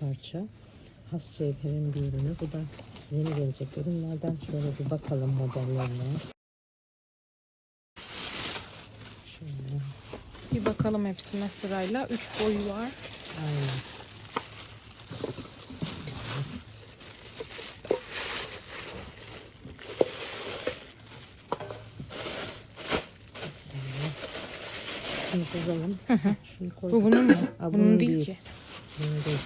parça. Has cevherin bir ürünü. Bu da yeni gelecek ürünlerden. Şöyle bir bakalım modellerine. Şöyle. Bir bakalım hepsine sırayla. Üç boyu var. Aynen. Şunu kızalım. Şunu koy. Bu bunun mu? Ha, bunun değil, ki. Bunun değil.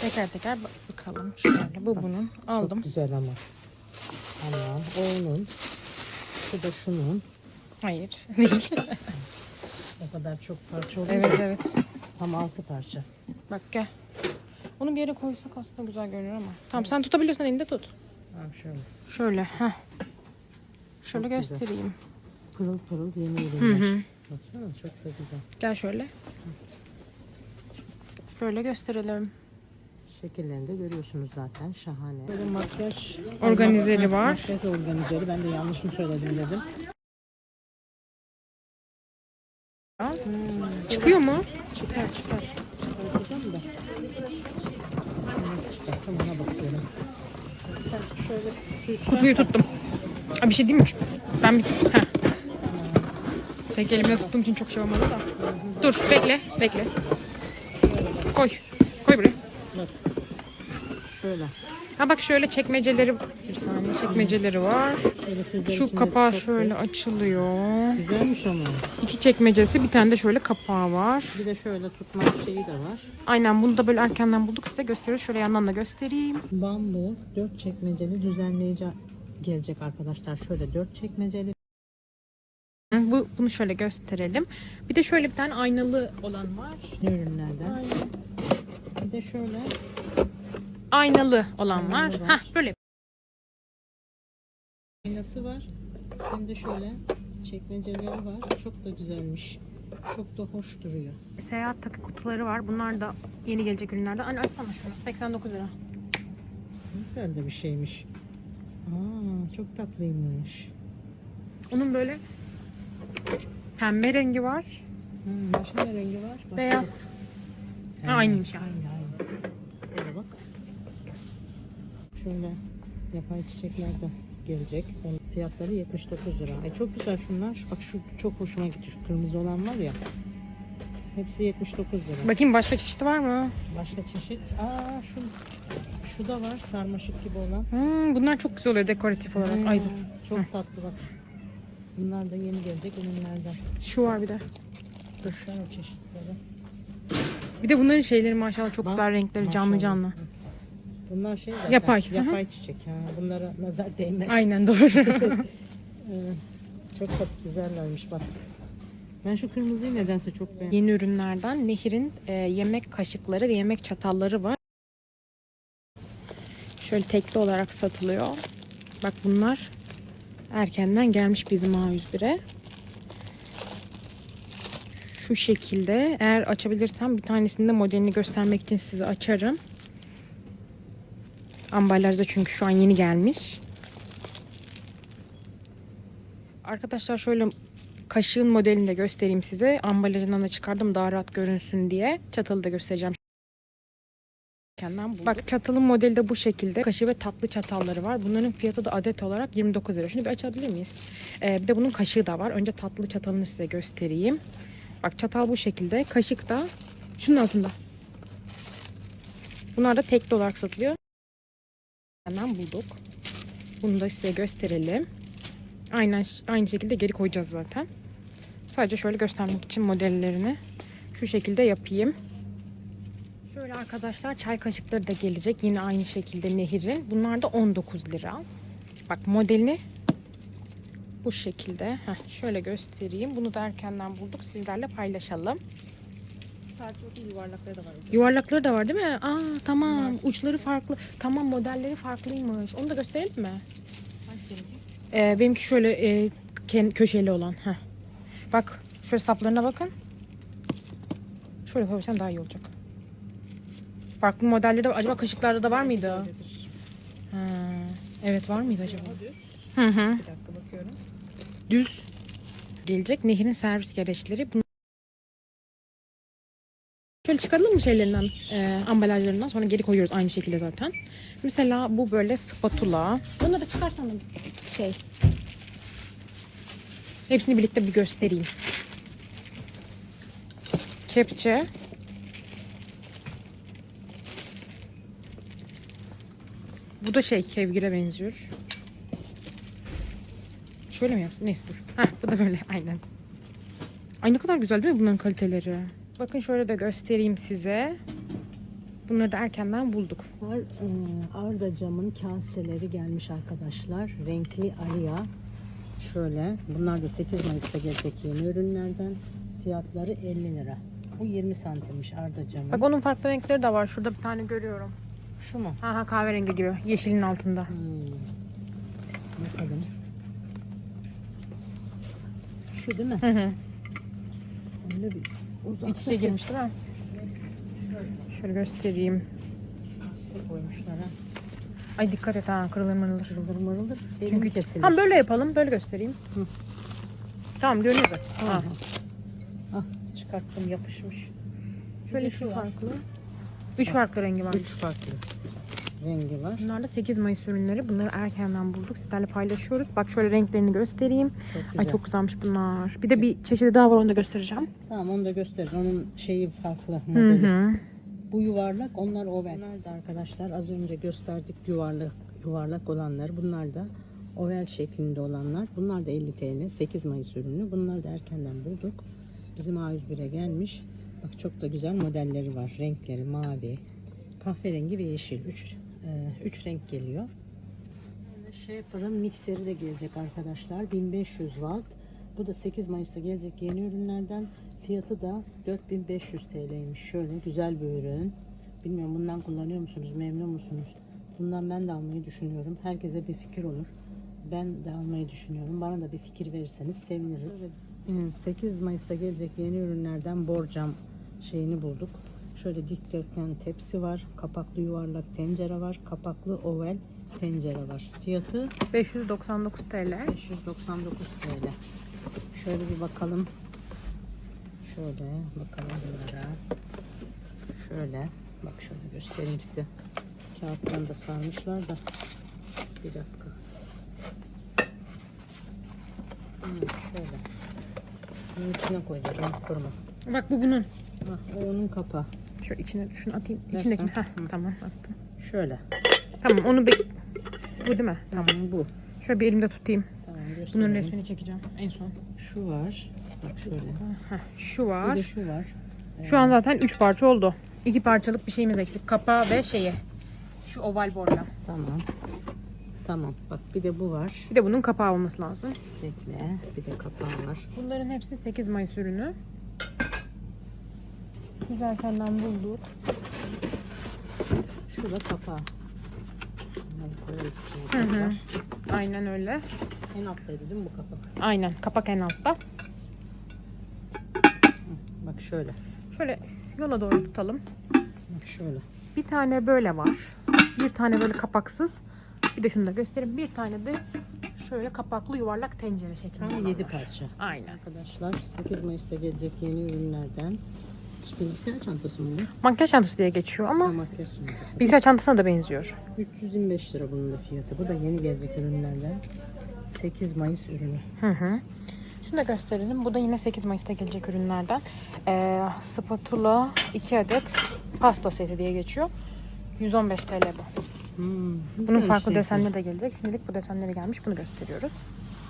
Şöyle. Teker teker bak- bakalım. Şöyle bu bunun. Aldım. Çok güzel ama. Tamam. O onun. Şu da şunun. Hayır. Değil. O kadar çok parça oldu. evet evet. Tam altı parça. Bak gel. Onu bir yere koysak aslında güzel görünür ama. Tamam sen tutabiliyorsan elinde tut. Ha, şöyle. Şöyle. Heh. Şöyle Çok güzel. göstereyim. Pırıl pırıl yeni Hı ürünler. hı. Baksana çok da güzel. Gel şöyle. Böyle gösterelim. Şekillerini de görüyorsunuz zaten. Şahane. Böyle makyaj Organizeri var. Makyaj organizeri. Ben de yanlış mı söyledim dedim. Çıkıyor mu? Çıkar çıkar. Çıkartacağım da. Nasıl çıkartacağım ona bakıyorum. Sen şöyle Kutuyu tuttum. Aa, bir şey diyeyim mi? Ben bir... Heh. Tek elimle tuttuğum için çok şey olmadı da. Dur bekle bekle. Koy. Koy buraya. Şöyle. Ha bak şöyle çekmeceleri bir saniye çekmeceleri var. Şöyle Şu kapağı şöyle açılıyor. Güzelmiş ama. İki çekmecesi bir tane de şöyle kapağı var. Bir de şöyle tutma şeyi de var. Aynen bunu da böyle erkenden bulduk size gösteriyoruz. Şöyle yandan da göstereyim. Bambu dört çekmeceli düzenleyici gelecek arkadaşlar. Şöyle dört çekmeceli. Bu, bunu şöyle gösterelim. Bir de şöyle bir tane aynalı olan var. ürünlerden. Bir de şöyle Aynalı olan var. Aynalı var. Hah böyle. aynası var. Hem de şöyle çekmeceleri var. Çok da güzelmiş. Çok da hoş duruyor. Seyahat takı kutuları var. Bunlar da yeni gelecek ürünlerden. Anne açsana şunu. 89 lira. Güzel de bir şeymiş. Aa, çok tatlıymış. Onun böyle pembe rengi var. Hmm, başka ne rengi var? Başka Beyaz. aynıymış. Aynı aynı. Şöyle bak. Şöyle yapay çiçekler de gelecek. Onun fiyatları 79 lira. Ay çok güzel şunlar. Şu- Bak şu çok hoşuma gitti. Şu kırmızı olan var ya. Hepsi 79 lira. Bakayım başka çeşidi var mı? Başka çeşit. Aa şu şu da var. Sarmaşık gibi olan. Hmm, bunlar çok güzel oluyor dekoratif olarak. Ay dur. Hmm, Çok tatlı bak. Bunlar da yeni gelecek ürünlerden. Şu var bir de. Dur şöyle çeşitleri. Bir de bunların şeyleri maşallah çok Bak, güzel renkleri canlı maşallah. canlı. Bunlar şey zaten. Yapay. Yapay çiçek. Ha. Bunlara nazar değmez. Aynen doğru. Evet. Çok tatlı güzellermiş bak. Ben şu kırmızıyı nedense çok beğendim. Yeni ürünlerden Nehir'in e, yemek kaşıkları ve yemek çatalları var. Şöyle tekli olarak satılıyor. Bak bunlar erkenden gelmiş bizim A101'e. Şu şekilde eğer açabilirsem bir tanesini de modelini göstermek için size açarım. Ambalajda çünkü şu an yeni gelmiş. Arkadaşlar şöyle kaşığın modelini de göstereyim size. Ambalajından da çıkardım daha rahat görünsün diye. Çatalı da göstereceğim. Bak çatalın modeli de bu şekilde. Kaşığı ve tatlı çatalları var. Bunların fiyatı da adet olarak 29 lira. Şunu bir açabilir miyiz? Ee, bir de bunun kaşığı da var. Önce tatlı çatalını size göstereyim. Bak çatal bu şekilde. Kaşık da şunun altında. Bunlar da tekli olarak satılıyor. Hemen bulduk. Bunu da size gösterelim. Aynen aynı şekilde geri koyacağız zaten. Sadece şöyle göstermek için modellerini şu şekilde yapayım. Şöyle arkadaşlar çay kaşıkları da gelecek. Yine aynı şekilde Nehir'in. Bunlar da 19 lira. Bak modelini bu şekilde. Heh, şöyle göstereyim. Bunu da erkenden bulduk. Sizlerle paylaşalım. Sadece o değil yuvarlakları da var. Yuvarlakları da var değil mi? Aa tamam. Uçları farklı. Tamam modelleri farklıymış. Onu da gösterelim mi? Ee, benimki şöyle e, ken- köşeli olan. Heh. Bak şöyle saplarına bakın. Şöyle koysam daha iyi olacak. Farklı modelleri de var. Acaba kaşıklarda da var mıydı? Ha, evet var mıydı acaba? Hı hı. Bir dakika bakıyorum. düz gelecek. Nehrin servis gereçleri. Şöyle çıkaralım mı şeylerinden, e, ambalajlarından sonra geri koyuyoruz aynı şekilde zaten. Mesela bu böyle spatula. Bunları çıkarsana şey. Hepsini birlikte bir göstereyim. Kepçe. Bu da şey kevgire benziyor. Şöyle mi yapsın? Neyse dur. Heh, bu da böyle aynen. Ay ne kadar güzel değil mi bunların kaliteleri? Bakın şöyle de göstereyim size. Bunları da erkenden bulduk. Var, e, Arda camın kaseleri gelmiş arkadaşlar. Renkli Alia. Şöyle. Bunlar da 8 Mayıs'ta gelecek yeni ürünlerden. Fiyatları 50 lira. Bu 20 santimmiş Arda camın. Bak onun farklı renkleri de var. Şurada bir tane görüyorum. Şu mu? Ha ha kahverengi gibi. Yeşilin altında. Hmm. Bakalım. Şu değil mi? Hı hı. Öyle bir uzak. İç içe girmiş değil mi? Şöyle göstereyim. Koymuşlar ha. Ay dikkat et ha kırılır mırılır. Mırılır mırılır. Çünkü kesilir. Tamam böyle yapalım. Böyle göstereyim. Hı. Tamam. Ha. Ah, çıkarttım yapışmış. Şöyle şu farklı. Üç farklı rengi var. Üç farklı rengi var. Bunlar da 8 Mayıs ürünleri. Bunları erkenden bulduk. Sizlerle paylaşıyoruz. Bak şöyle renklerini göstereyim. Çok güzel. Ay çok güzelmiş bunlar. Bir de bir çeşidi daha var onu da göstereceğim. Tamam onu da gösterin. Onun şeyi farklı Hı hı. Bu yuvarlak, onlar oval. Bunlar da arkadaşlar az önce gösterdik yuvarlak yuvarlak olanlar. Bunlar da oval şeklinde olanlar. Bunlar da 50 TL. 8 Mayıs ürünü. Bunları da erkenden bulduk. Bizim A101'e gelmiş. Bak çok da güzel modelleri var. Renkleri mavi, kahverengi ve yeşil. 3 3 renk geliyor. Shaper'ın mikseri de gelecek arkadaşlar. 1500 watt. Bu da 8 Mayıs'ta gelecek yeni ürünlerden. Fiyatı da 4500 TL'ymiş. Şöyle güzel bir ürün. Bilmiyorum bundan kullanıyor musunuz? Memnun musunuz? Bundan ben de almayı düşünüyorum. Herkese bir fikir olur. Ben de almayı düşünüyorum. Bana da bir fikir verirseniz seviniriz. 8 Mayıs'ta gelecek yeni ürünlerden borcam şeyini bulduk. Şöyle dikdörtgen tepsi var. Kapaklı yuvarlak tencere var. Kapaklı oval tencere var. Fiyatı 599 TL. 599 TL. Şöyle bir bakalım. Şöyle bakalım bunlara. Şöyle. Bak şöyle göstereyim size. Kağıtlarını da sarmışlar da. Bir dakika. Hmm, şöyle. Şunun içine koyacağız. Onu koruma. Bak bu bunun. Hah, o onun kapağı. Şöyle içine şunu atayım. Ver İçindekini. Heh, Hı. tamam attım. Şöyle. Tamam onu bir... Bu değil mi? Tamam bu. Şöyle bir elimde tutayım. Tamam Bunun resmini çekeceğim en son. Şu var. Bak şöyle. Heh, şu Bir var. de şu var. Şu an zaten 3 parça oldu. 2 parçalık bir şeyimiz eksik. Kapağı ve şeyi. Şu oval borla. Tamam. Tamam. Bak bir de bu var. Bir de bunun kapağı olması lazım. Bekle. Bir de kapağı var. Bunların hepsi 8 Mayıs ürünü. Biz erkenden bulduk. Şu da kapağı. Bunları koyarız Hı içine hı. tekrar. Aynen öyle. En alttaydı değil mi bu kapak? Aynen. Kapak en altta. Bak şöyle. Şöyle yola doğru tutalım. Bak şöyle. Bir tane böyle var. Bir tane böyle kapaksız. Bir de şunu da göstereyim. Bir tane de şöyle kapaklı yuvarlak tencere şeklinde Tam olan 7 var. parça. Aynen. Arkadaşlar 8 Mayıs'ta gelecek yeni ürünlerden. Bilgisayar çantası mı bu? Makyaj çantası diye geçiyor Ha, ama makyaj çantası. bilgisayar çantasına da benziyor. 325 lira bunun da fiyatı. Bu da yeni gelecek ürünlerden. 8 Mayıs ürünü. Hı hı. Şunu da gösterelim. Bu da yine 8 Mayıs'ta gelecek ürünlerden. Ee, spatula 2 adet pasta seti diye geçiyor. 115 TL bu. Hmm, Bunun güzel farklı şey. desenleri de gelecek. Şimdilik bu desenleri gelmiş. Bunu gösteriyoruz.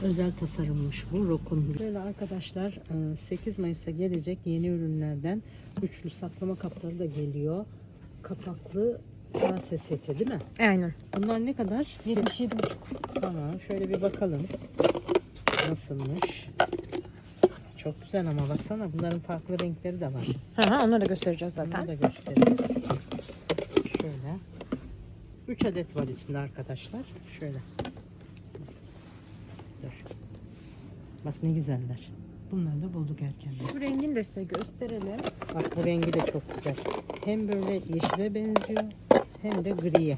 Özel tasarımmış bu Rokun. Böyle arkadaşlar 8 Mayıs'ta gelecek yeni ürünlerden üçlü saklama kapları da geliyor. Kapaklı kase seti değil mi? Aynen. Bunlar ne kadar? 77,5. Tamam şöyle bir bakalım. Nasılmış? Çok güzel ama baksana bunların farklı renkleri de var. Hı hı, onları da göstereceğiz zaten. da gösteririz. Şöyle. 3 adet var içinde arkadaşlar. Şöyle. Dur. Bak ne güzeller. Bunları da bulduk erkenden. Şu rengini de size gösterelim. Bak bu rengi de çok güzel. Hem böyle yeşile benziyor hem de griye.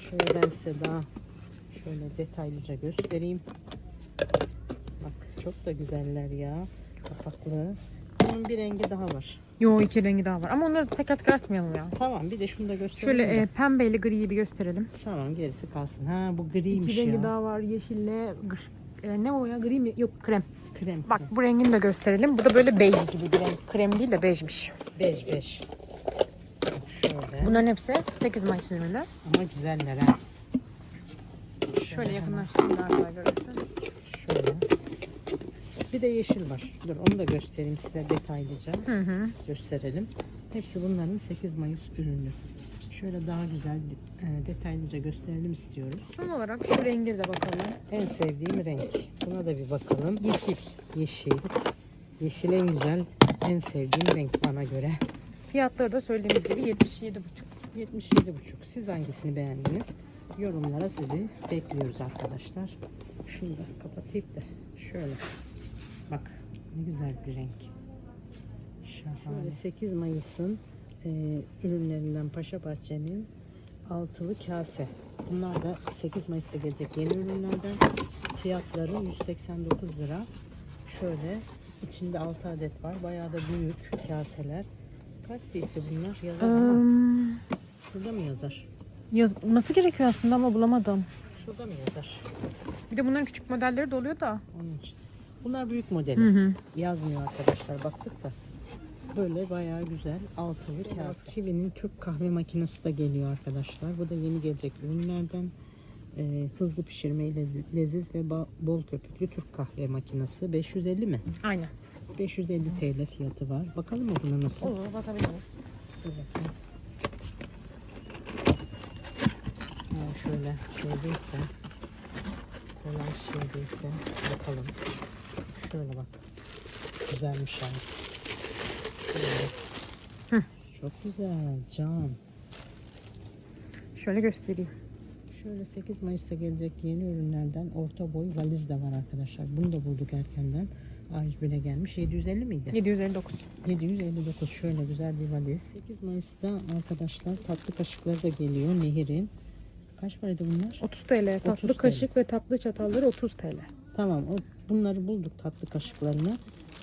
Şöyle ben size daha şöyle detaylıca göstereyim. Bak çok da güzeller ya. Kapaklı. Bunun bir rengi daha var. Yo iki rengi daha var. Ama onları da tekrar tekrar açmayalım ya. Tamam bir de şunu da gösterelim. Şöyle e, pembeyle griyi bir gösterelim. Tamam gerisi kalsın. Ha bu griymiş İki rengi ya. daha var. Yeşille gr. E, ne o ya? Gri mi? Yok krem. Krem. Bak bu rengini de gösterelim. Bu da böyle bej gibi bir renk. Krem değil de bejmiş. Bej bej. Şöyle. Bunların hepsi 8 Mayıs ürünü. Ama güzeller ha. Şöyle yakınlaştırayım daha güzel görürsün. Şöyle. Bir de yeşil var. Dur onu da göstereyim size detaylıca. Hı hı. Gösterelim. Hepsi bunların 8 Mayıs ürünü. Şöyle daha güzel e, detaylıca gösterelim istiyoruz. Son olarak şu rengi de bakalım. En sevdiğim renk. Buna da bir bakalım. Yeşil. Yeşil. Yeşil en güzel, en sevdiğim renk bana göre. Fiyatları da söylediğimiz gibi 77,5. 77,5. Siz hangisini beğendiniz? Yorumlara sizi bekliyoruz arkadaşlar. Şunu da kapatayım da şöyle. Bak ne güzel bir renk. Şahane. Şöyle 8 Mayıs'ın e, ürünlerinden Paşa Bahçe'nin altılı kase. Bunlar da 8 Mayıs'ta gelecek yeni ürünlerden. Fiyatları 189 lira. Şöyle içinde 6 adet var. Bayağı da büyük kaseler. Kaç cc bunlar? Yazar. Um, Şurada mı yazar? yazması gerekiyor aslında ama bulamadım. Şurada mı yazar? Bir de bunların küçük modelleri de oluyor da. Onun için. Bunlar büyük modeli. Hı hı. Yazmıyor arkadaşlar baktık da. Böyle bayağı güzel altılı kase. Kiwi'nin Türk kahve makinesi de geliyor arkadaşlar. Bu da yeni gelecek ürünlerden. Ee, hızlı pişirmeyle leziz ve bol köpüklü Türk kahve makinesi. 550 mi? Aynen. 550 TL fiyatı var. Bakalım mı buna nasıl? Olur bakabiliriz. Bakayım. Ha, şöyle şeydeyse kolay şeydeyse bakalım. Şöyle bak. Güzelmiş abi. Hı. Çok güzel. Can. Şöyle göstereyim. Şöyle 8 Mayıs'ta gelecek yeni ürünlerden orta boy valiz de var arkadaşlar. Bunu da bulduk erkenden. A101'e gelmiş. 750 miydi? 759. 759 şöyle güzel bir valiz. 8 Mayıs'ta arkadaşlar tatlı kaşıkları da geliyor Nehir'in. Kaç paraydı bunlar? 30 TL. Tatlı 30 TL. kaşık ve tatlı çatalları 30 TL. Tamam o, bunları bulduk tatlı kaşıklarını.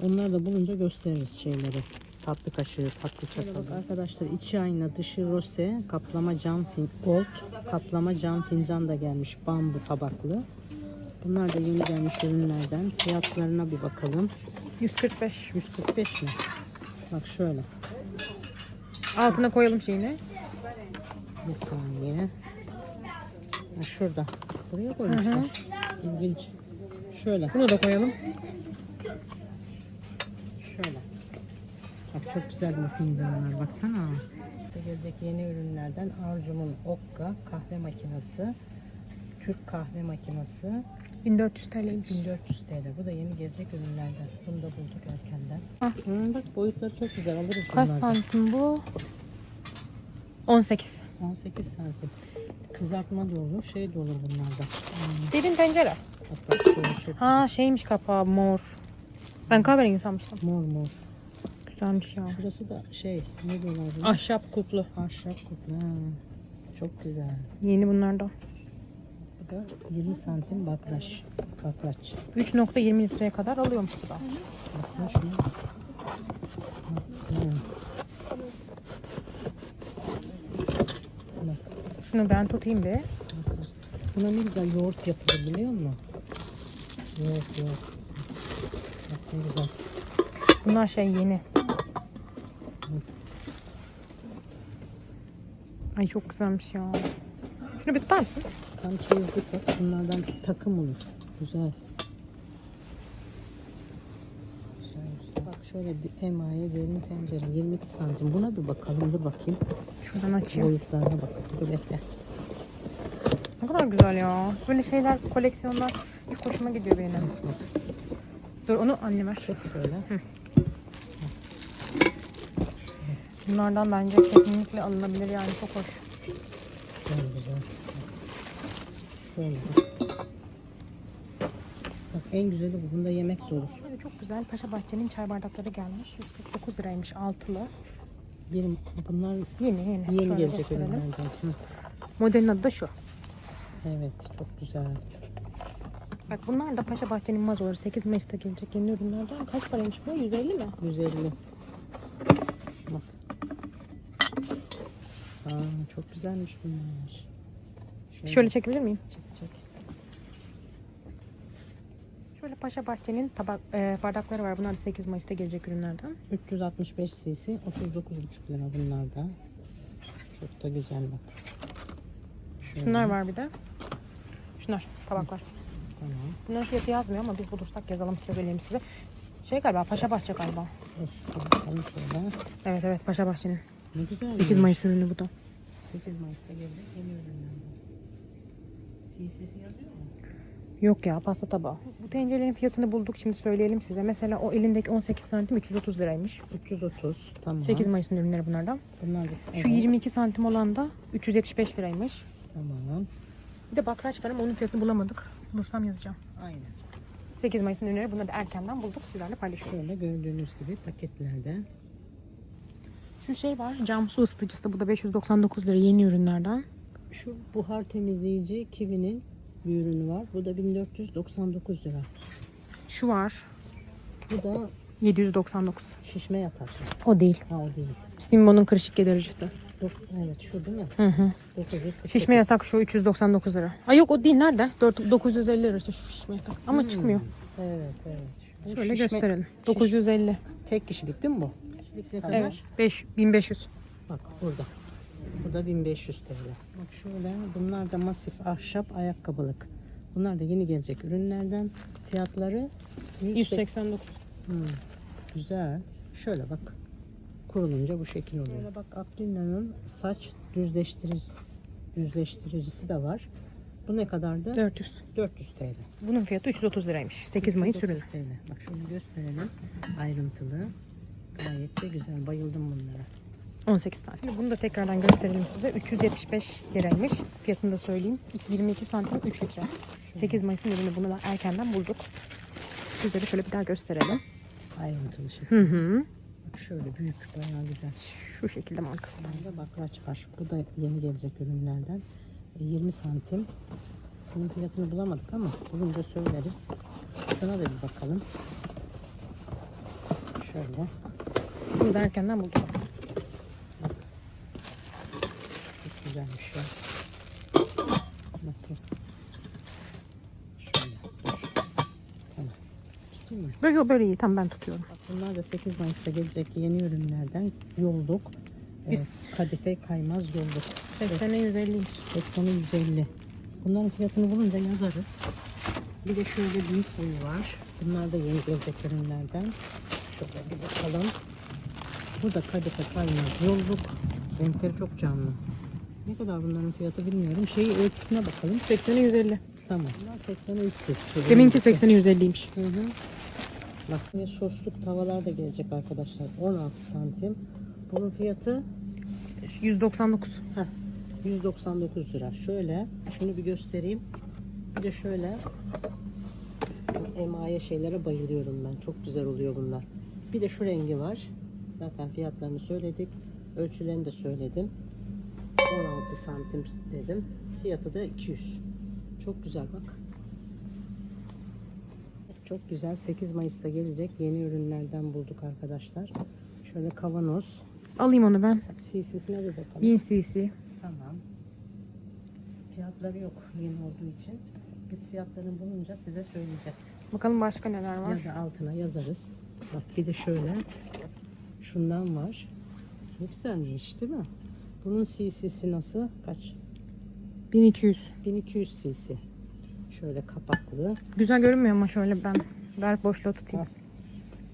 Onları da bulunca gösteririz şeyleri. Tatlı kaşığı, tatlı. Bak arkadaşlar içi ayna, dışı rose, kaplama cam fin gold, kaplama cam fincan da gelmiş bambu tabaklı. Bunlar da yeni gelmiş ürünlerden. Fiyatlarına bir bakalım. 145. 145 mi? Bak şöyle. Altına koyalım şeyini. Bir saniye. Ha, şurada. Buraya koymuşlar. İlginç. Şöyle. Bunu da koyalım. Şöyle. Bak çok güzel bu fincanlar. Baksana. Gelecek yeni ürünlerden Arzu'nun Okka kahve makinesi. Türk kahve makinesi. 1400 TL'ymiş. 1400 TL. Bu da yeni gelecek ürünlerden. Bunu da bulduk erkenden. Ah. Hı, bak boyutları çok güzel. Alırız Kaç bunlardan. santim bu? 18. 18 santim. Kızartma da olur. Şey de olur bunlarda. Hmm, Derin tencere. bak bak şöyle çok Ha şeymiş kapağı mor. Ben kahverengi sanmıştım. mor mor. Güzelmiş ya. Şurası da şey ne diyorlar buna? Ahşap kuplu. Ahşap kuplu. Ha, Çok güzel. Yeni bunlardan. Bu da 20 santim bakraç. Bakraç. 3.20 litreye kadar alıyormuş bu da. Bakın şunu. Bak, Güzel. Bak, Şunu ben tutayım bak. Buna ne güzel yoğurt yapılır biliyor musun? Yoğurt yoğurt. Bak ne güzel. Bunlar şey yeni. Ay çok güzelmiş ya. Şunu bir tutar mısın? Tam çeyizlik bak. Bunlardan takım olur. Güzel. Güzel güzel. Bak şöyle emaye derin tencere 22 santim. Buna bir bakalım. Dur bakayım. Şuradan açayım. Boyutlarına bakalım. Dur bekle. Ne kadar güzel ya. Böyle şeyler, koleksiyonlar çok hoşuma gidiyor benim. Dur onu anne ver. Çek şöyle. Bunlardan bence kesinlikle alınabilir yani çok hoş. Güzel güzel. Şöyle. bak. En güzeli bu. Bunda yemek de olur. Böyle çok güzel Paşa Bahçe'nin çay bardakları gelmiş. 149 liraymış altılı. Bir, bunlar Yeni yeni. yeni Şöyle gelecek. Hı. Modelin adı da şu. Evet çok güzel. Bak bunlar da Paşa Bahçe'nin mazoları. 8 Mayıs'ta gelecek yeni ürünlerden. Kaç paraymış bu? 150 mi? 150. Bak. Aa, çok güzelmiş bunlar. Şöyle çekebilir miyim? çek çek. Şöyle Paşa Bahçe'nin tabak e, bardakları var. Bunlar da 8 Mayıs'ta gelecek ürünlerden. 365 cc 39,5 lira bunlar da. Çok da güzel bak. Şöyle, Şunlar var bir de. Şunlar tabaklar. Tamam. Bunların fiyatı yazmıyor ama biz bulursak yazalım size vereyim size. Şey galiba Paşa Bahçe galiba. Şöyle. Evet evet Paşa Bahçe'nin. Ne güzel. 8 Mayıs ürünü bu da. 8 Mayıs'ta gelecek yeni ürünler. CC'si yazıyor mu? Yok ya pasta tabağı. Bu tencerelerin fiyatını bulduk şimdi söyleyelim size. Mesela o elindeki 18 santim 330 liraymış. 330 tamam. 8 Mayıs'ın ürünleri bunlardan. Bunlar da Şu evet, 22 santim olan da 375 liraymış. Tamam. Bir de bakraç var ama onun fiyatını bulamadık. Bulursam yazacağım. Aynen. 8 Mayıs'ın ürünleri bunları da erkenden bulduk. Sizlerle paylaşıyoruz. Şöyle gördüğünüz gibi paketlerde. Şu şey var cam su ısıtıcısı. Bu da 599 lira yeni ürünlerden. Şu buhar temizleyici Kiwi'nin bir ürünü var. Bu da 1499 lira. Şu var Bu da 799. şişme yatak. O değil. Ha o değil. Simbo'nun kırışık gidericisi. Evet şu değil mi? Hı hı. 949. Şişme yatak şu 399 lira. Ay yok o değil nerede? 4, 950 lira işte şu şişme yatak. Ama Hmm. çıkmıyor. Evet evet. Şöyle şişme- gösterelim. 950. Tek kişilik değil mi bu? Kişilik ne kadar? Evet. 5 1500. Bak burada. Bu da 1500 TL. Bak şöyle bunlar da masif ahşap ayakkabılık. Bunlar da yeni gelecek ürünlerden. Fiyatları 189. Hmm, güzel. Şöyle bak. Kurulunca bu şekil oluyor. Şöyle bak Aprila'nın saç düzleştiricisi, düzleştiricisi de var. Bu ne kadardı? 400. 400 TL. Bunun fiyatı 330 liraymış. 8 Mayıs 330 ürünü. TL. Bak şunu gösterelim. Ayrıntılı. Gayet de güzel. Bayıldım bunlara. 18 santim. Şimdi bunu da tekrardan gösterelim size. 375 liraymış. Fiyatını da söyleyeyim. 22 santim 3 litre. 8 Mayıs'ın ürünü bunu da erkenden bulduk. Sizlere şöyle bir daha gösterelim. Ayrıntılı şey. Hı hı. Bak şöyle büyük. Bayağı güzel. Şu şekilde markası. Burada bakraç var. Bu da yeni gelecek ürünlerden. E, 20 santim. Bunun fiyatını bulamadık ama bulunca söyleriz. Şuna da bir bakalım. Şöyle. Bunu da erkenden bulduk. Çok güzelmiş ya. Bakayım. Şöyle. Dur. Tamam. Tutayım mı? Böyle, böyle iyi. Tamam ben tutuyorum. Bak bunlar da 8 Mayıs'ta gelecek yeni ürünlerden yolluk. E, Biz- kadife kaymaz yolluk. 80'e 150'ymiş. 80'e 150. Bunların fiyatını bulunca yazarız. Bir de şöyle büyük boyu var. Bunlar da yeni gelecek ürünlerden. Şöyle bir bakalım. Bu da kadife kaymaz yolluk. Renkleri çok canlı. Ne kadar bunların fiyatı bilmiyorum. Şeyi ölçüsüne bakalım. 80'e 150. Tamam. Bunlar 80'e 300. Şu Deminki renkli. 80'e 150'ymiş. Hı hı. Bak sosluk tavalar da gelecek arkadaşlar. 16 santim. Bunun fiyatı 199. Heh, 199 lira. Şöyle şunu bir göstereyim. Bir de şöyle emaye şeylere bayılıyorum ben. Çok güzel oluyor bunlar. Bir de şu rengi var. Zaten fiyatlarını söyledik. Ölçülerini de söyledim. 16 santim dedim. Fiyatı da 200. Çok güzel bak. Çok güzel. 8 Mayıs'ta gelecek yeni ürünlerden bulduk arkadaşlar. Şöyle kavanoz. Alayım onu ben. CC'sine bir bakalım. 1000 cc. Tamam. Fiyatları yok yeni olduğu için. Biz fiyatlarını bulunca size söyleyeceğiz. Bakalım başka neler var. Ya da altına yazarız. Bak bir de şöyle. Şundan var. Ne güzelmiş değil mi? Bunun cc'si nasıl? Kaç? 1200. 1200 cc. Şöyle kapaklı. Güzel görünmüyor ama şöyle ben ver boşluğa tutayım.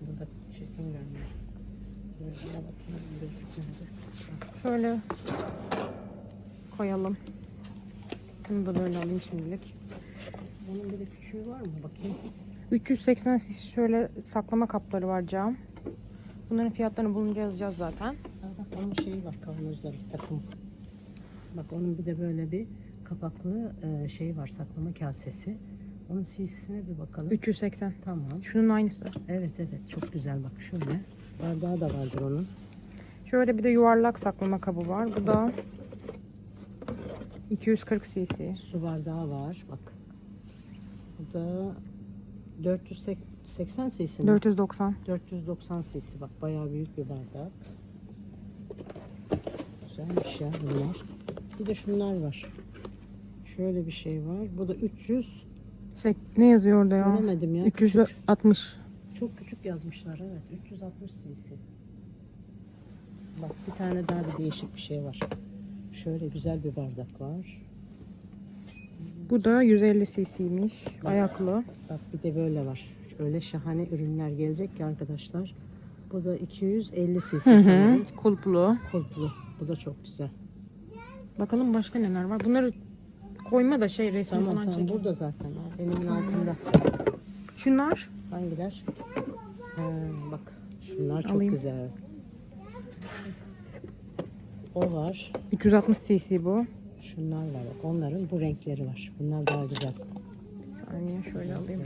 Burada çekim görünüyor. Şöyle koyalım. Bunu da böyle alayım şimdilik. Bunun bir de küçüğü var mı? Bakayım. 380 cc şöyle saklama kapları var cam. Bunların fiyatlarını bulunca yazacağız zaten. Bak onun şeyi var kavanozları takım. Bak onun bir de böyle bir kapaklı e, şey var saklama kasesi. Onun cc'sine bir bakalım. 380. Tamam. Şunun aynısı. Evet evet çok güzel bak şöyle. Bardağı da vardır onun. Şöyle bir de yuvarlak saklama kabı var. Bu da 240 cc. Su bardağı var bak. Bu da 480 cc mi? 490. 490 cc bak bayağı büyük bir bardak. Güzelmiş ya bunlar. Bir de şunlar var. Şöyle bir şey var. Bu da 300. Şey, ne yazıyor orada ya? Göremedim ya. Küçük. 360. Çok küçük yazmışlar evet. 360 cc. Bak bir tane daha bir değişik bir şey var. Şöyle güzel bir bardak var. Bu da 150 cc'ymiş. Ayaklı. Bak bir de böyle var. Öyle şahane ürünler gelecek ki arkadaşlar. Bu da 250 cc sanırım. Kulplu. Kulplu. Bu da çok güzel. Bakalım başka neler var. Bunları koyma da şey resmi Tamam falan tamam çekin. burada zaten. Elimin altında. Şunlar Hangiler? Ha, bak şunlar çok Alayım. güzel. O var. 360 cc bu. Şunlar var. Onların bu renkleri var. Bunlar daha güzel. Bir saniye şöyle alayım.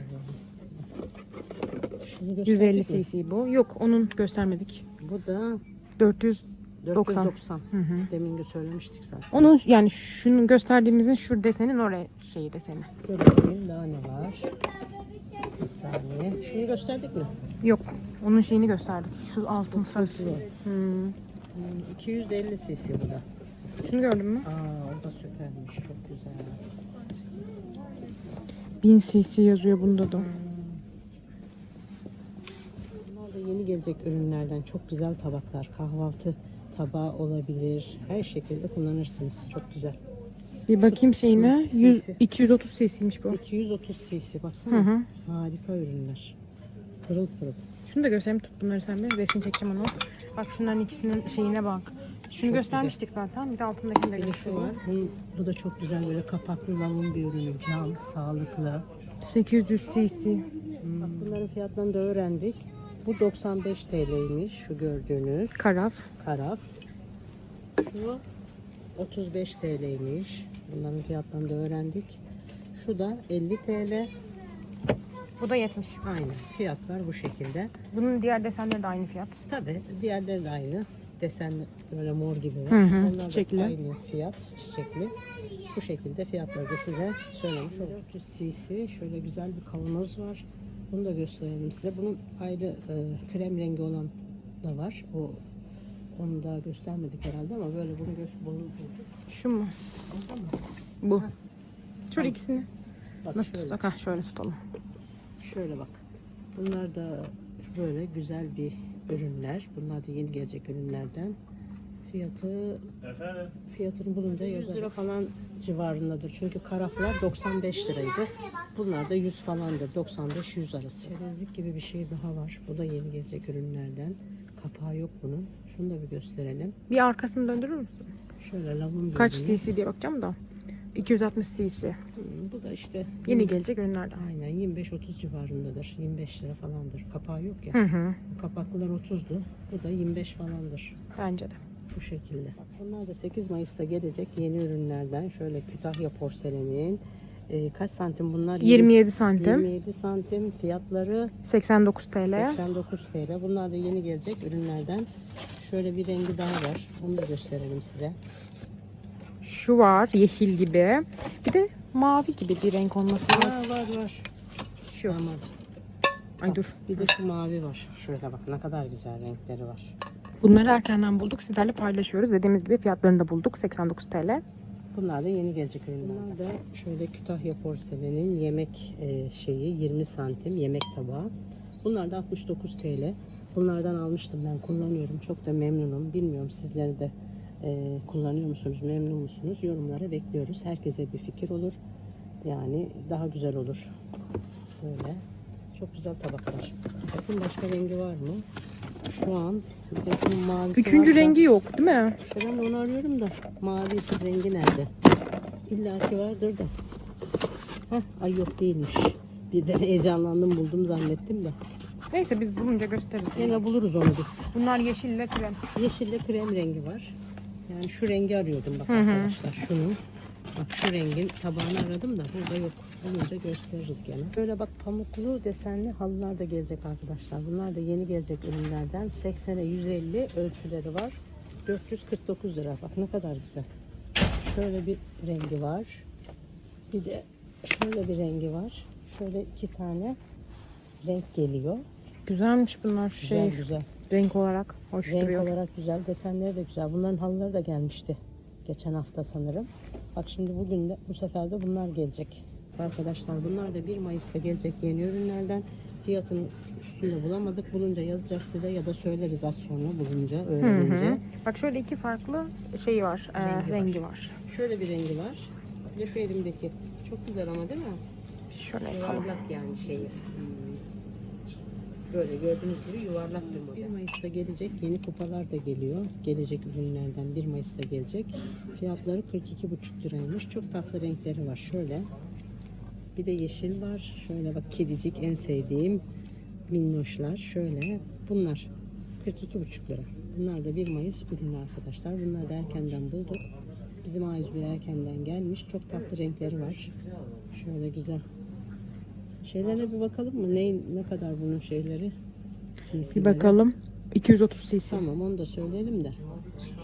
Şunu 150 gösterdik mi? cc bu. Yok onun göstermedik. Bu da 400. 90. 490. Hı hı. Demin de söylemiştik zaten. Onun yani şunu gösterdiğimizin şu desenin oraya şeyi deseni. Dur bakayım daha ne var? Bir saniye. Şunu gösterdik mi? Yok. Onun şeyini gösterdik. Şu altın sarısı. Hmm. Hmm, 250 cc bu da. Şunu gördün mü? Aa o da süpermiş. Çok güzel. 1000 cc yazıyor bunda da. Bunlar da yeni gelecek ürünlerden çok güzel tabaklar. Kahvaltı tabağı olabilir. Her şekilde kullanırsınız. Çok güzel. Bir bakayım şeyine. Şu 100, cc. 230 cc'ymiş bu. 230 cc Hı baksana. hı. Harika ürünler. Pırıl pırıl. Şunu da göstereyim tut bunları sen bir resim çekeceğim onu. Bak şunların ikisinin şeyine bak. Şunu Çok göstermiştik zaten. Bir de altındakini de Bir de şu göstereyim. var. Bu, bu da çok güzel böyle kapaklı lavun bir ürünü. Cam, sağlıklı. 800 cc. Bak bunların fiyatlarını da öğrendik. Bu 95 TL'ymiş şu gördüğünüz Karaf. karaf. Şu 35 TL'ymiş. Bunların fiyatlarını da öğrendik. Şu da 50 TL. Bu da 70. Aynı fiyatlar bu şekilde. Bunun diğer desenleri de aynı fiyat. Tabi diğerleri de aynı. Desen böyle mor gibi var. Hı hı, Onlar da çiçekli. aynı fiyat çiçekli. Bu şekilde fiyatları da size söylemiş oldum. 400 cc şöyle güzel bir kavanoz var. Bunu da gösterelim size. Bunun ayrı e, krem rengi olan da var. O onu daha göstermedik herhalde ama böyle bunu göz bunu bulduk. Şu mu? Orada mı? Bu. Ha. Şöyle Tamam. ikisini. Bak Nasıl şöyle, tutsak? Ha şöyle tutalım. şöyle bak. Bunlar da böyle güzel bir ürünler. Bunlar da yeni gelecek ürünlerden. Fiyatı Efendim? fiyatını bulunca 100 lira falan civarındadır. Çünkü karaflar 95 liraydı. Bunlar da 100 falandır. 95-100 arası. Çerezlik gibi bir şey daha var. Bu da yeni gelecek ürünlerden. Kapağı yok bunun. Şunu da bir gösterelim. Bir arkasını döndürür müsün? Şöyle lavun Kaç ürünü. cc diye bakacağım da. 260 cc. Hı, Bu da işte Yeni gelecek ürünlerden. Aynen 25-30 civarındadır. 25 lira falandır. Kapağı yok ya. Hı hı. Kapaklılar 30'du. Bu da 25 falandır. Bence de. Bu şekilde. Bunlar da 8 Mayıs'ta gelecek yeni ürünlerden. Şöyle Kütahya porselenin. e, kaç santim bunlar? 27 santim. 27 santim. Fiyatları 89 TL. 89 TL. Bunlar da yeni gelecek ürünlerden. Şöyle bir rengi daha var. Onu da gösterelim size. Şu var yeşil gibi. Bir de mavi gibi bir renk olması lazım. Var var var. Şu. Tamam. Ay dur. Bir de şu mavi var. Şöyle bak ne kadar güzel renkleri var. Bunları erkenden bulduk. Sizlerle paylaşıyoruz. Dediğimiz gibi fiyatlarını da bulduk. 89 TL. Bunlar da yeni gelecek ürünler. Bunlar da şöyle Kütahya porselenin yemek e, şeyi 20 santim yemek tabağı. Bunlar da 69 TL. Bunlardan almıştım ben kullanıyorum. Çok da memnunum. Bilmiyorum sizleri de e, kullanıyor musunuz? Memnun musunuz? Yorumlara bekliyoruz. Herkese bir fikir olur. Yani daha güzel olur. Böyle. Çok güzel tabaklar. Bakın başka rengi var mı? Şu an bir de bunun mavisi Üçüncü varsa- rengi yok değil mi? işte ben de onu arıyorum da mavi rengi nerede? İlla ki vardır da. Heh, ay yok değilmiş. Bir de heyecanlandım buldum zannettim de. Neyse biz bulunca gösteririz. Yine buluruz onu biz. Bunlar yeşille krem. Yeşille krem rengi var. Yani şu rengi arıyordum bak Hı hı. arkadaşlar şunu. Bak şu rengin tabağını aradım da burada yok. Bulunca gösteririz gene. Böyle bak pamuklu desenli halılar da gelecek arkadaşlar. Bunlar da yeni gelecek ürünlerden. 80'e 150 ölçüleri var. 449 lira. Bak ne kadar güzel. Şöyle bir rengi var. Bir de şöyle bir rengi var. Şöyle iki tane renk geliyor. Güzelmiş bunlar Güzel şey güzel. renk olarak hoş Renk duruyor. olarak güzel. Desenleri de güzel. Bunların halıları da gelmişti. Geçen hafta sanırım. Bak şimdi bugün de bu sefer de bunlar gelecek. Arkadaşlar bunlar da 1 Mayıs'ta gelecek yeni ürünlerden. Fiyatını üstünde bulamadık. Bulunca yazacağız size ya da söyleriz az sonra bulunca, öğrenince. hı. Bak şöyle iki farklı şey var, e, Rengi var. rengi var. Şöyle bir rengi var. Bir şu elimdeki. Çok güzel ama değil mi? Şöyle. Yuvarlak yani şeyi. Hmm. Böyle gördüğünüz gibi yuvarlak bir model. 1 Mayıs'ta gelecek yeni kupalar da geliyor. Gelecek ürünlerden 1 Mayıs'ta gelecek. Fiyatları 42,5 liraymış. Çok tatlı renkleri var. Şöyle. Bir de yeşil var. Şöyle bak kedicik en sevdiğim minnoşlar. Şöyle. Bunlar 42,5 lira. Bunlar da 1 Mayıs ürünü arkadaşlar. Bunlar da erkenden bulduk. Bizim A101 erkenden gelmiş. Çok tatlı renkleri var. Şöyle güzel. Şeylere bir bakalım mı? Ne ne kadar bunun şeyleri? Bir CC'leri. bakalım. 230 cc. Tamam onu da söyleyelim de.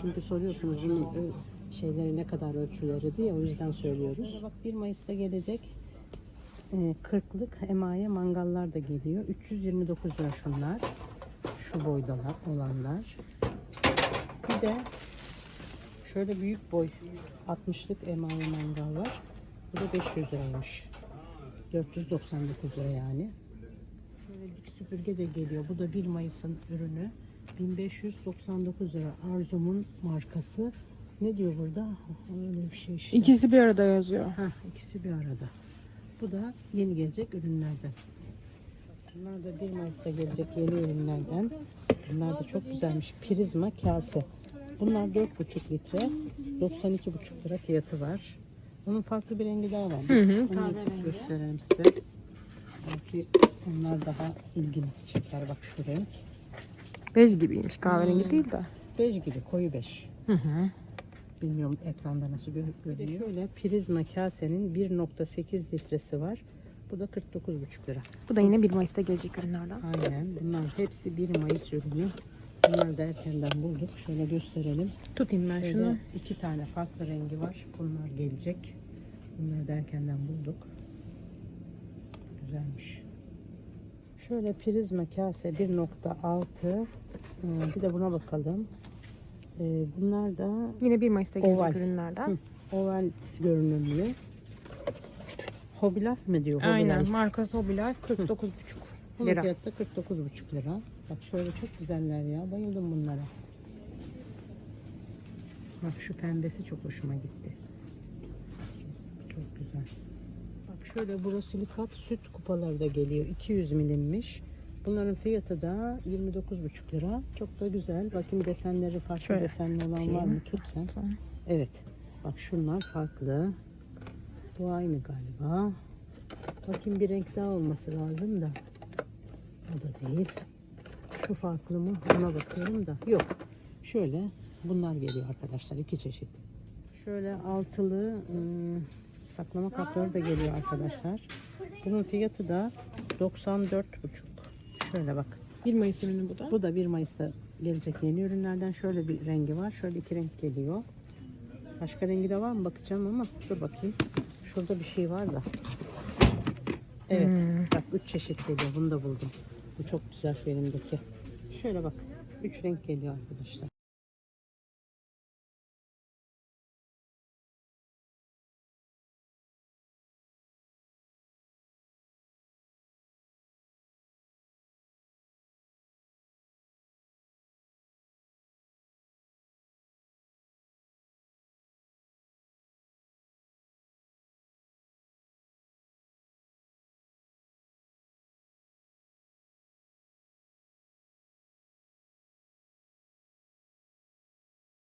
Çünkü soruyorsunuz bunun şeyleri ne kadar ölçüleri diye o yüzden söylüyoruz. Bak 1 Mayıs'ta gelecek e, 40'lık emaye mangallar da geliyor. 329 lira şunlar. Şu boyda olanlar. Bir de şöyle büyük boy 60'lık emaye mangal var. Bu da 500 liraymış. 499 lira yani. Şöyle dik süpürge de geliyor. Bu da 1 Mayıs'ın ürünü. 1599 lira. Arzum'un markası. Ne diyor burada? Öyle bir şey işte. İkisi bir arada yazıyor. Heh, ikisi bir arada. Bu da yeni gelecek ürünlerden. Bunlar da 1 Mayıs'ta gelecek yeni ürünlerden. Bunlar da çok güzelmiş. Prizma kase. Bunlar 4,5 litre. 92,5 lira fiyatı var. Onun farklı bir rengi daha var. Hı hı, Onu kahverengi. gösterelim size. Belki onlar daha ilginizi çeker. Bak şu renk. Bej gibiymiş. Kahverengi Hmm. değil de. Bej gibi koyu beş. Hı hı. Bilmiyorum ekranda nasıl gö- görünüyor. şöyle prizma kasenin 1.8 litresi var. Bu da 49,5 lira. Bu da yine 1 Mayıs'ta gelecek ürünlerden. Aynen. Bunlar hepsi 1 Mayıs ürünü. Bunları da erkenden bulduk. Şöyle gösterelim. Tutayım ben Şöyle şunu. iki tane farklı rengi var. Bunlar gelecek. Bunları da erkenden bulduk. Güzelmiş. Şöyle prizma kase 1.6 Ee, bir de buna bakalım. Ee, Bunlar da Yine 1 Mayıs'ta gelecek Oval. ürünlerden. Hı. oval görünümlü. Hobilaf mı diyor? Aynen. Hobilife. Markası Hobby Life 49,5 Bunun lira. fiyatı 49,5 lira. Bak şöyle çok güzeller ya. Bayıldım bunlara. Bak şu pembesi çok hoşuma gitti. Çok, çok güzel. Bak şöyle borosilikat süt kupaları da geliyor. 200 milimmiş. Bunların fiyatı da 29,5 lira. Çok da güzel. Bakayım desenleri farklı Şöyle desenli olan var tutayım. mı? Tut sen. Evet. Bak şunlar farklı. Bu aynı galiba. Bakayım bir renk daha olması lazım da. O da değil. Şu farklı mı? Ona bakıyorum da. Yok. Şöyle bunlar geliyor arkadaşlar. iki çeşit. Şöyle altılı ıı, saklama kapları da geliyor arkadaşlar. Bunun fiyatı da 94,5. Şöyle bak. 1 Mayıs ürünü bu da. Bu da 1 Mayıs'ta gelecek yeni ürünlerden şöyle bir rengi var. Şöyle iki renk geliyor. Başka rengi de var mı bakacağım ama dur bakayım. Şurada bir şey var da. Evet. Hmm. Bak üç çeşit geliyor. Bunu da buldum. Bu çok güzel şu elimdeki. Şöyle bak. Üç renk geliyor arkadaşlar.